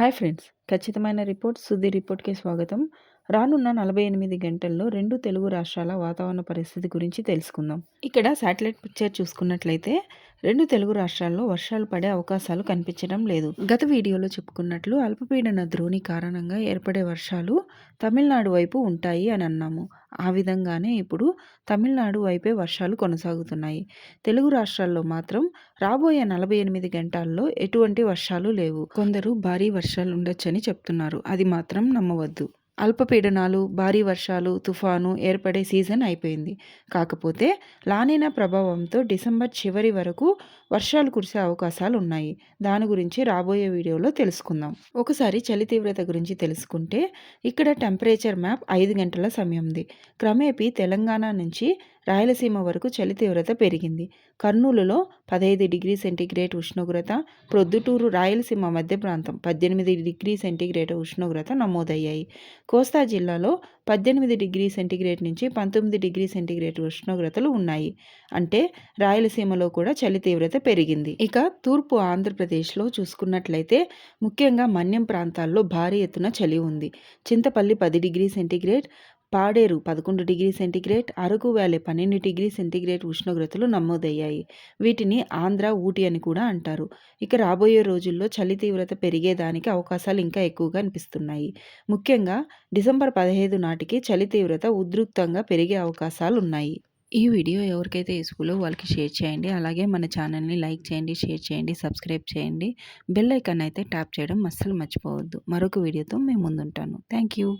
Hi friends. ఖచ్చితమైన report సుద్ది రిపోర్ట్కి స్వాగతం. రానున్న నలభై ఎనిమిది గంటల్లో రెండు తెలుగు రాష్ట్రాల వాతావరణ పరిస్థితి గురించి తెలుసుకుందాం. ఇక్కడ శాటిలైట్ పిక్చర్ చూసుకున్నట్లయితే రెండు తెలుగు రాష్ట్రాల్లో వర్షాలు పడే అవకాశాలు కనిపించడం లేదు. గత వీడియోలో చెప్పుకున్నట్లు అల్పపీడన ద్రోణి కారణంగా ఏర్పడే వర్షాలు తమిళనాడు వైపు ఉంటాయి అని అన్నాము. ఆ విధంగానే ఇప్పుడు తమిళనాడు వైపే వర్షాలు కొనసాగుతున్నాయి. తెలుగు రాష్ట్రాల్లో మాత్రం రాబోయే నలభై ఎనిమిది గంటల్లో ఎటువంటి వర్షాలు లేవు. కొందరు భారీ వర్షాలు ఉండొచ్చని చెప్తున్నారు. అది మాత్రం నమ్మవద్దు. అల్పపీడనాలు భారీ వర్షాలు తుఫాను ఏర్పడే సీజన్ అయిపోయింది. కాకపోతే లానినా ప్రభావంతో డిసెంబర్ చివరి వరకు వర్షాలు కురిసే అవకాశాలు ఉన్నాయి. దాని గురించి రాబోయే వీడియోలో తెలుసుకుందాం. ఒకసారి చలి తీవ్రత గురించి తెలుసుకుంటే ఇక్కడ టెంపరేచర్ మ్యాప్ ఐదు గంటల సమయంది. క్రమేపీ తెలంగాణ నుంచి రాయలసీమ వరకు చలి తీవ్రత పెరిగింది. కర్నూలులో పదహైదు డిగ్రీ సెంటీగ్రేడ్ ఉష్ణోగ్రత ప్రొద్దుటూరు రాయలసీమ మధ్య ప్రాంతం పద్దెనిమిది డిగ్రీ సెంటీగ్రేడ్ ఉష్ణోగ్రత నమోదయ్యాయి. కోస్తా జిల్లాలో పద్దెనిమిది డిగ్రీ సెంటీగ్రేడ్ నుంచి పంతొమ్మిది డిగ్రీ సెంటీగ్రేడ్ ఉష్ణోగ్రతలు ఉన్నాయి. అంటే రాయలసీమలో కూడా చలి తీవ్రత పెరిగింది. ఇక తూర్పు ఆంధ్రప్రదేశ్లో చూసుకున్నట్లయితే ముఖ్యంగా మన్యం ప్రాంతాల్లో భారీ ఎత్తున చలి ఉంది. చింతపల్లి పది డిగ్రీ సెంటీగ్రేడ్ పాడేరు పదకొండు డిగ్రీ సెంటీగ్రేడ్ అరకు వ్యాలీ పన్నెండు డిగ్రీ సెంటీగ్రేడ్ ఉష్ణోగ్రతలు నమోదయ్యాయి. వీటిని ఆంధ్ర ఊటీ అని కూడా అంటారు. ఇక రాబోయే రోజుల్లో చలి తీవ్రత పెరిగేదానికి అవకాశాలు ఇంకా ఎక్కువగా అనిపిస్తున్నాయి. ముఖ్యంగా డిసెంబర్ పదహైదు నాటికి చలి తీవ్రత ఉద్రిక్తంగా పెరిగే అవకాశాలు ఉన్నాయి ఈ వీడియో ఎవరికైతే యూస్ఫుల్లో వాళ్ళకి షేర్ చేయండి. అలాగే మన ఛానల్ని లైక్ చేయండి షేర్ చేయండి సబ్స్క్రైబ్ చేయండి. బెల్ ఐకాన్ అయితే ట్యాప్ చేయడం అస్సలు మర్చిపోవద్దు. మరొక వీడియోతో మేము ముందుంటాను. Thank you.